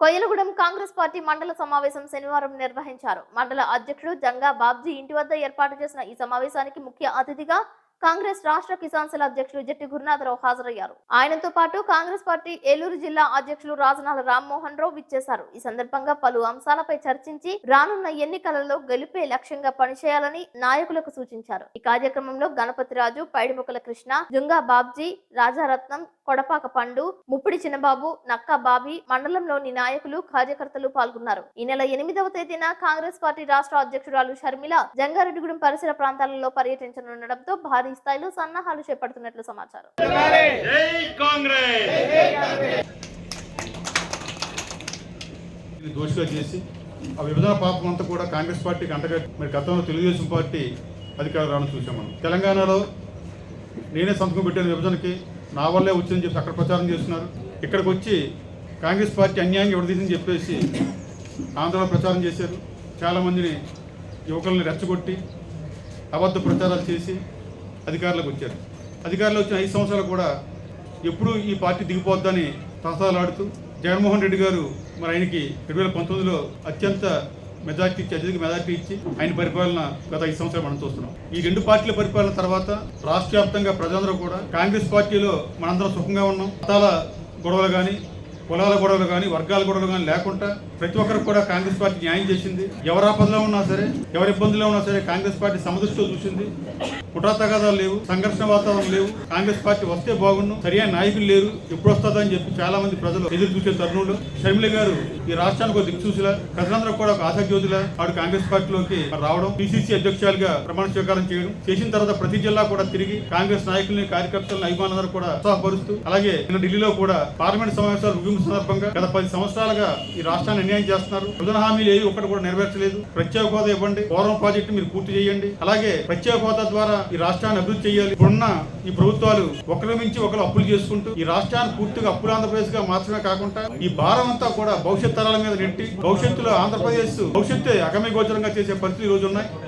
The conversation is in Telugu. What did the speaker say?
కొయ్యలగూడెం కాంగ్రెస్ పార్టీ మండల సమావేశం శనివారం నిర్వహించారు. మండల అధ్యక్షుడు జంగా బాబ్జీ ఇంటి వద్ద ఏర్పాటు చేసిన ఈ సమావేశానికి ముఖ్య అతిథిగా కాంగ్రెస్ రాష్ట్ర కిసాన్ సెల్ అధ్యక్షుడు జట్టి గురునాథరావు హాజరయ్యారు. ఆయనతో పాటు కాంగ్రెస్ పార్టీ ఏలూరు జిల్లా అధ్యక్షులు రాజనాల రామ్మోహన్ రావు విచ్చేశారు. ఈ సందర్భంగా పలు అంశాలపై చర్చించి రానున్న ఎన్నికలలో గెలిపే లక్ష్యంగా పనిచేయాలని నాయకులకు సూచించారు. ఈ కార్యక్రమంలో గణపతిరాజు పైడిముకల కృష్ణ జుంగా బాబ్జీ రాజారత్నం కొడపాక పండు ముప్పిడి చిన్నబాబు నక్కా బాబీ మండలంలోని నాయకులు కార్యకర్తలు పాల్గొన్నారు. ఈ నెల ఎనిమిదవ తేదీన కాంగ్రెస్ పార్టీ రాష్ట్ర అధ్యక్షురాలు షర్మిల జంగారెడ్డిగూడెం పరిసర ప్రాంతాలలో పర్యటించనుండటంతో భారీ స్థాయిలో సన్నాహాలు చేపడుతున్నట్లు సమాచారం. దోషిగా చేసి ఆ విభజన పాపం అంతా కూడా కాంగ్రెస్ పార్టీకి అంటగట్టి మరి గతంలో తెలుగుదేశం పార్టీ అధికారం రావడం చూసాం మనం. తెలంగాణలో నేనే సంతకం పెట్టాను విభజనకి. నా వల్లే వచ్చిందని చెప్పి అక్కడ ప్రచారం చేస్తున్నారు. ఇక్కడికి వచ్చి కాంగ్రెస్ పార్టీ అన్యాయంగా విడదీసిందని చెప్పేసి ఆంధ్రలో ప్రచారం చేశారు. చాలామందిని యువకుల్ని రెచ్చగొట్టి అబద్ధ ప్రచారాలు చేసి అధికారులకు వచ్చారు. అధికారులు వచ్చిన ఐదు సంవత్సరాలు కూడా ఎప్పుడు ఈ పార్టీ దిగిపోద్దని తహసాలాడుతూ జగన్మోహన్ రెడ్డి గారు మరి ఆయనకి రెండు వేల పంతొమ్మిదిలో అత్యంత మెజార్టీ ఇచ్చి అత్యధిక మెజార్టీ ఇచ్చి ఆయన పరిపాలన గత ఐదు సంవత్సరాలు మనం చూస్తున్నాం. ఈ రెండు పార్టీల పరిపాలన తర్వాత రాష్ట్ర వ్యాప్తంగా ప్రజలందరూ కూడా కాంగ్రెస్ పార్టీలో మనందరం సుఖంగా ఉన్నాం. మతాల గొడవలు కానీ కులాల గొడవలు కానీ వర్గాల గొడవలు కానీ లేకుండా ప్రతి ఒక్కరికి కూడా కాంగ్రెస్ పార్టీ న్యాయం చేసింది. ఎవరు ఆపదలో ఉన్నా సరే ఎవరి ఇబ్బందులో ఉన్నా సరే కాంగ్రెస్ పార్టీ సమదృష్టితో చూసింది. కుట్రా తగాదాలు లేవు సంఘర్షణ వాతావరణం లేవు. కాంగ్రెస్ పార్టీ వస్తే బాగుండు సరియైన నాయకులు లేరు ఎప్పుడు వస్తుందని చెప్పి చాలా మంది ప్రజలు ఎదురు చూసే తరుణంలో షర్మిల గారు ఈ రాష్ట్రానికి ఒక చూసిలా ప్రజలందరూ కూడా ఒక ఆశాజ్యోతిలా ఆవిడ కాంగ్రెస్ పార్టీలోకి రావడం పిసిసి అధ్యక్షులుగా ప్రమాణ స్వీకారం చేయడం చేసిన తర్వాత ప్రతి జిల్లా కూడా తిరిగి కాంగ్రెస్ నాయకుల్ని కార్యకర్తలను అభిమానులందరూ కూడా ఉత్సాహపరుస్తూ అలాగే నిన్న ఢిల్లీలో కూడా పార్లమెంట్ సమావేశాలు ముగింపు సందర్భంగా గత పది సంవత్సరాలుగా ఈ రాష్ట్రాన్ని అన్యాయం చేస్తున్నారు. విభజన హామీలు ఏవి ఒక్కటి కూడా నెరవేర్చలేదు. ప్రత్యేక హోదా ఇవ్వండి. పోరం ప్రాజెక్టు మీరు పూర్తి చేయండి. అలాగే ప్రత్యేక హోదా ద్వారా ఈ రాష్ట్రాన్ని అభివృద్ధి చేయాలి. ఇప్పుడున్న ఈ ప్రభుత్వాలు ఒకరి మించి ఒకరు అప్పులు చేసుకుంటూ ఈ రాష్ట్రాన్ని పూర్తిగా అప్పుల ఆంధ్రప్రదేశ్గా మాత్రమే కాకుండా ఈ భారం అంతా కూడా భవిష్యత్ తరాల మీద నెట్టి భవిష్యత్తులో ఆంధ్రప్రదేశ్ భవిష్యత్తే అగమ్య గోచరంగా చేసే పరిస్థితులు ఈ రోజు ఉన్నాయి.